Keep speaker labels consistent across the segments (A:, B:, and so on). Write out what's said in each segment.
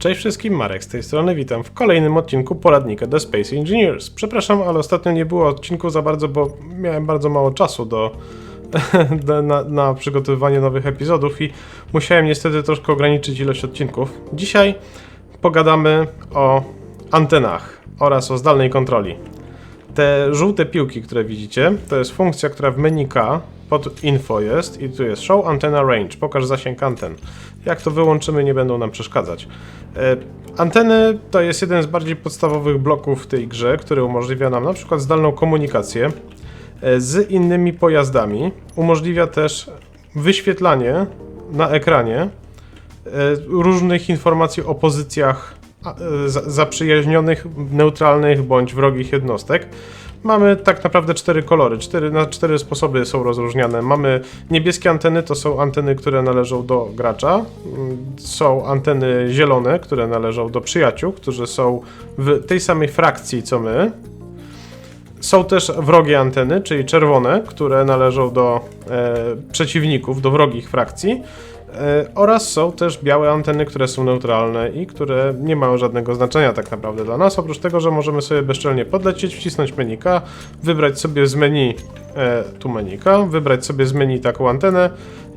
A: Cześć wszystkim, Marek z tej strony, witam w kolejnym odcinku poradnika The Space Engineers. Przepraszam, ale ostatnio nie było odcinku za bardzo, bo miałem bardzo mało czasu do, na, na przygotowywanie nowych epizodów i musiałem niestety troszkę ograniczyć ilość odcinków. Dzisiaj pogadamy o antenach oraz o zdalnej kontroli. Te żółte piłki, które widzicie, to jest funkcja, która w menu K pod info jest i tu jest show antenna range, pokaż zasięg anten. Jak to wyłączymy, nie będą nam przeszkadzać. E, Anteny to jest jeden z bardziej podstawowych bloków w tej grze, który umożliwia nam na przykład zdalną komunikację e, z innymi pojazdami. Umożliwia też wyświetlanie na ekranie e, różnych informacji o pozycjach zaprzyjaźnionych, neutralnych bądź wrogich jednostek. Mamy tak naprawdę cztery kolory, cztery, na cztery sposoby są rozróżniane. Mamy niebieskie anteny, to są anteny, które należą do gracza. Mm, Są anteny zielone, które należą do przyjaciół, którzy są w tej samej frakcji co my. Są też wrogie anteny, czyli czerwone, które należą do e, przeciwników, do wrogich frakcji. E, oraz są też białe anteny, które są neutralne i które nie mają żadnego znaczenia tak naprawdę dla nas, oprócz tego, że możemy sobie bezczelnie podlecieć, wcisnąć menu K, wybrać sobie z menu, e, tu menu K, wybrać sobie z menu taką antenę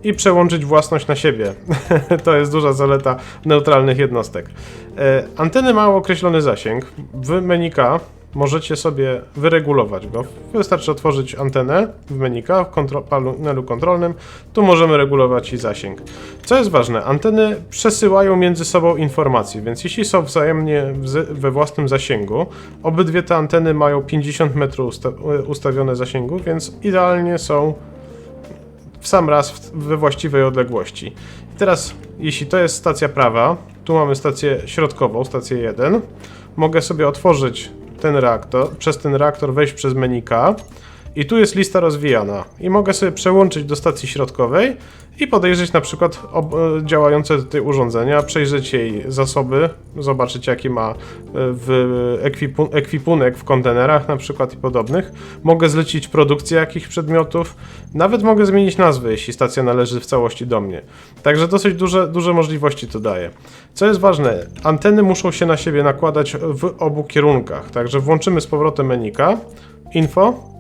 A: i przełączyć własność na siebie. to jest duża zaleta neutralnych jednostek. E, anteny mają określony zasięg. W menu K możecie sobie wyregulować go. Wystarczy otworzyć antenę w menu K, w kontro- panelu kontrolnym. Tu możemy regulować i zasięg. Co jest ważne, anteny przesyłają między sobą informacje, więc jeśli są wzajemnie we własnym zasięgu, obydwie te anteny mają 50 metrów usta- ustawione zasięgu, więc idealnie są w sam raz we właściwej odległości. I teraz, jeśli to jest stacja prawa, tu mamy stację środkową, stację 1, mogę sobie otworzyć ten reaktor, przez ten reaktor wejść przez menu K i tu jest lista rozwijana i mogę sobie przełączyć do stacji środkowej i podejrzeć na przykład e, działające tutaj urządzenia, przejrzeć jej zasoby, zobaczyć jaki ma e, w ekwipu, ekwipunek w kontenerach na przykład i podobnych. Mogę zlecić produkcję jakichś przedmiotów, nawet mogę zmienić nazwę, jeśli stacja należy w całości do mnie. Także dosyć duże, duże możliwości to daje. Co jest ważne, anteny muszą się na siebie nakładać w obu kierunkach, także włączymy z powrotem menika, info,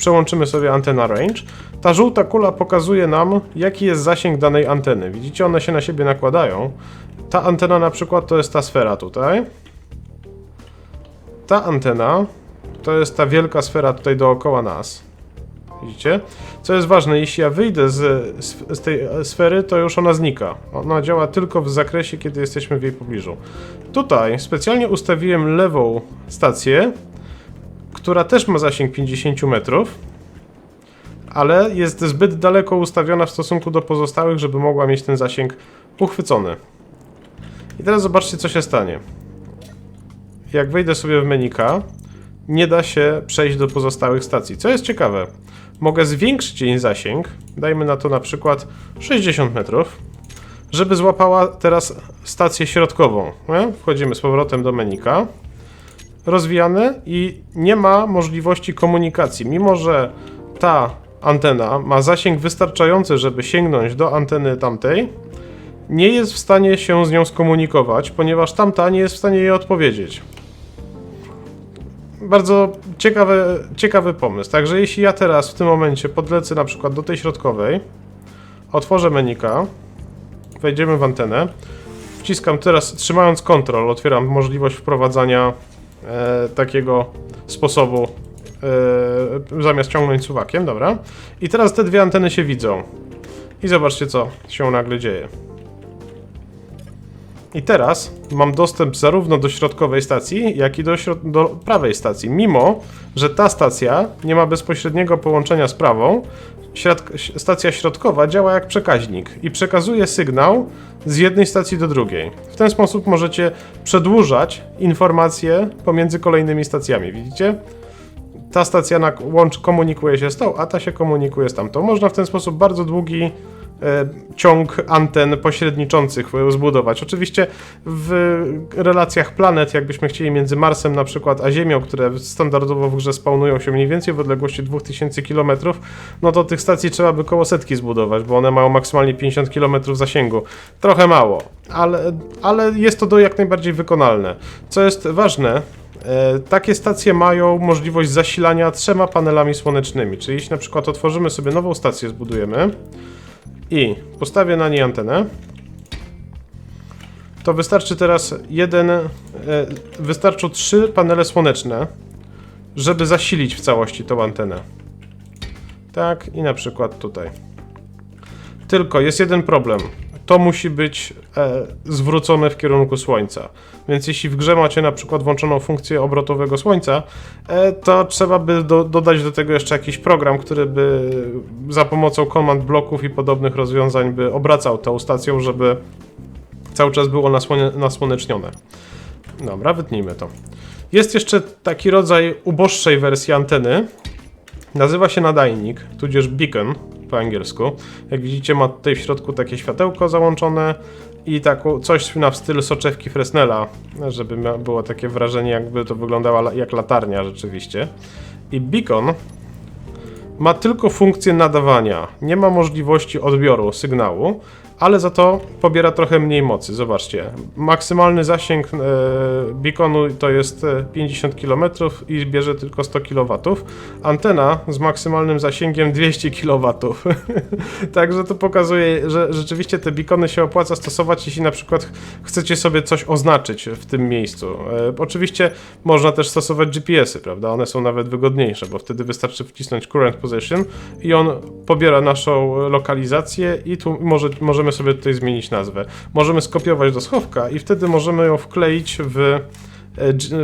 A: przełączymy sobie antena range. Ta żółta kula pokazuje nam, jaki jest zasięg danej anteny. Widzicie, one się na siebie nakładają. Ta antena na przykład to jest ta sfera tutaj. Ta antena to jest ta wielka sfera tutaj dookoła nas. Widzicie? Co jest ważne, jeśli ja wyjdę z, z, tej sfery, to już ona znika. Ona działa tylko w zakresie, kiedy jesteśmy w jej pobliżu. Tutaj specjalnie ustawiłem lewą stację, która też ma zasięg 50 metrów, ale jest zbyt daleko ustawiona w stosunku do pozostałych, żeby mogła mieć ten zasięg uchwycony. I teraz zobaczcie, co się stanie. Jak wejdę sobie w menu K, nie da się przejść do pozostałych stacji. Co jest ciekawe, mogę zwiększyć jej zasięg, dajmy na to na przykład 60 metrów, żeby złapała teraz stację środkową. Wchodzimy z powrotem do menu K rozwijane i nie ma możliwości komunikacji. Mimo, że ta antena ma zasięg wystarczający, żeby sięgnąć do anteny tamtej, nie jest w stanie się z nią skomunikować, ponieważ tamta nie jest w stanie jej odpowiedzieć. Bardzo ciekawy, ciekawy pomysł. Także jeśli ja teraz w tym momencie podlecę na przykład do tej środkowej, otworzę menika, wejdziemy w antenę, wciskam teraz, trzymając kontrol, otwieram możliwość wprowadzania e, takiego sposobu e, zamiast ciągnąć suwakiem, dobra. I teraz te dwie anteny się widzą. I zobaczcie, co się nagle dzieje. I teraz mam dostęp zarówno do środkowej stacji, jak i do, do prawej stacji. Mimo, że ta stacja nie ma bezpośredniego połączenia z prawą, stacja środkowa działa jak przekaźnik i przekazuje sygnał z jednej stacji do drugiej. W ten sposób możecie przedłużać informacje pomiędzy kolejnymi stacjami. Widzicie? Ta stacja na łącz komunikuje się z tą, a ta się komunikuje z tamtą. Można w ten sposób bardzo długi ciąg anten pośredniczących e, zbudować. Oczywiście w relacjach planet, jakbyśmy chcieli między Marsem na przykład a Ziemią, które standardowo w grze spawnują się mniej więcej w odległości 2000 km, no to tych stacji trzeba by koło setki zbudować, bo one mają maksymalnie 50 km zasięgu. Trochę mało, ale, ale jest to do jak najbardziej wykonalne. Co jest ważne, E, Takie stacje mają możliwość zasilania trzema panelami słonecznymi, czyli jeśli na przykład otworzymy sobie nową stację, zbudujemy i postawię na niej antenę, to wystarczy teraz jeden, e, wystarczą trzy panele słoneczne, żeby zasilić w całości tą antenę. Tak, i na przykład tutaj. Tylko jest jeden problem. To musi być e, zwrócone w kierunku słońca. Więc jeśli w grze macie na przykład włączoną funkcję obrotowego słońca, e, to trzeba by do, dodać do tego jeszcze jakiś program, który by za pomocą komand bloków i podobnych rozwiązań by obracał tą stacją, żeby cały czas było nasłonie, nasłonecznione. Dobra, wytnijmy to. Jest jeszcze taki rodzaj uboższej wersji anteny. Nazywa się nadajnik, tudzież beacon po angielsku. Jak widzicie, ma tutaj w środku takie światełko załączone i taką, coś na w stylu soczewki Fresnela, żeby było takie wrażenie, jakby to wyglądała jak latarnia rzeczywiście. I beacon ma tylko funkcję nadawania, nie ma możliwości odbioru sygnału, ale za to pobiera trochę mniej mocy. Zobaczcie, maksymalny zasięg e, beaconu to jest e, 50 km i bierze tylko 100 kW. Antena z maksymalnym zasięgiem 200 kW. Także to pokazuje, że rzeczywiście te beacony się opłaca stosować, jeśli na przykład ch- chcecie sobie coś oznaczyć w tym miejscu. E, oczywiście można też stosować GPS-y, prawda? One są nawet wygodniejsze, bo wtedy wystarczy wcisnąć current position i on pobiera naszą lokalizację i tu może, możemy sobie tutaj zmienić nazwę. Możemy skopiować do schowka i wtedy możemy ją wkleić w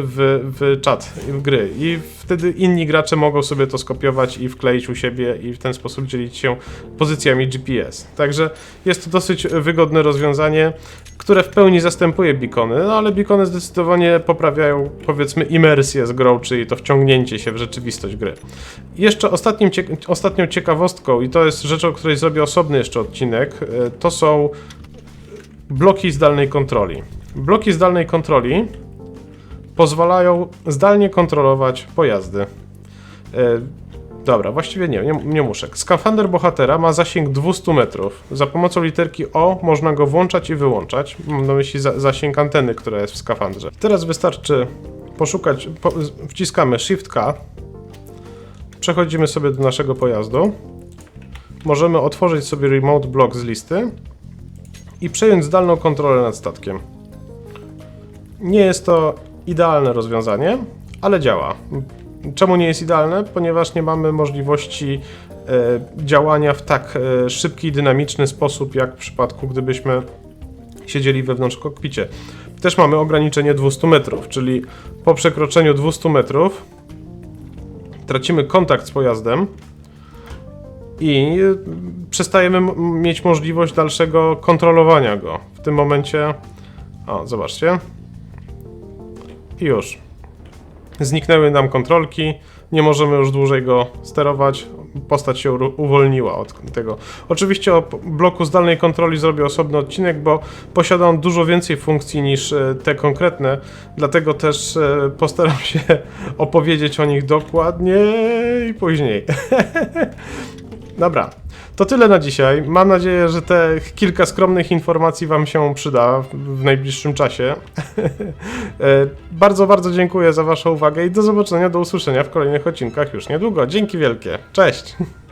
A: w, w czat w gry i wtedy inni gracze mogą sobie to skopiować i wkleić u siebie i w ten sposób dzielić się pozycjami GPS. Także jest to dosyć wygodne rozwiązanie, które w pełni zastępuje beacony, no ale beacony zdecydowanie poprawiają powiedzmy imersję z grą, czyli to wciągnięcie się w rzeczywistość gry. Jeszcze ostatnim ostatnią ciekawostką i to jest rzecz, o której zrobię osobny jeszcze odcinek, e, to są bloki zdalnej kontroli. Bloki zdalnej kontroli pozwalają zdalnie kontrolować pojazdy. E, dobra, właściwie nie, nie, nie muszę. Skafander bohatera ma zasięg 200 metrów. Za pomocą literki O można go włączać i wyłączać. Mam na myśli za, zasięg anteny, która jest w skafandrze. Teraz wystarczy poszukać, po, wciskamy Shift K, przechodzimy sobie do naszego pojazdu. Możemy otworzyć sobie Remote Block z listy i przejąć zdalną kontrolę nad statkiem. Nie jest to idealne rozwiązanie, ale działa. Czemu nie jest idealne? Ponieważ nie mamy możliwości e, działania w tak e, szybki i dynamiczny sposób, jak w przypadku, gdybyśmy siedzieli wewnątrz kokpicie. Też mamy ograniczenie 200 metrów, czyli po przekroczeniu 200 metrów tracimy kontakt z pojazdem i e, przestajemy mieć możliwość dalszego kontrolowania go. W tym momencie, o, zobaczcie, i już. Zniknęły nam kontrolki, nie możemy już dłużej go sterować, postać się uwolniła od tego. Oczywiście o bloku zdalnej kontroli zrobię osobny odcinek, bo posiada on dużo więcej funkcji niż e, te konkretne, dlatego też e, postaram się opowiedzieć o nich dokładniej później. Dobra, to tyle na dzisiaj. Mam nadzieję, że te kilka skromnych informacji Wam się przyda w- najbliższym czasie. E, bardzo, bardzo dziękuję za Waszą uwagę i do zobaczenia, do usłyszenia w kolejnych odcinkach już niedługo. Dzięki wielkie. Cześć!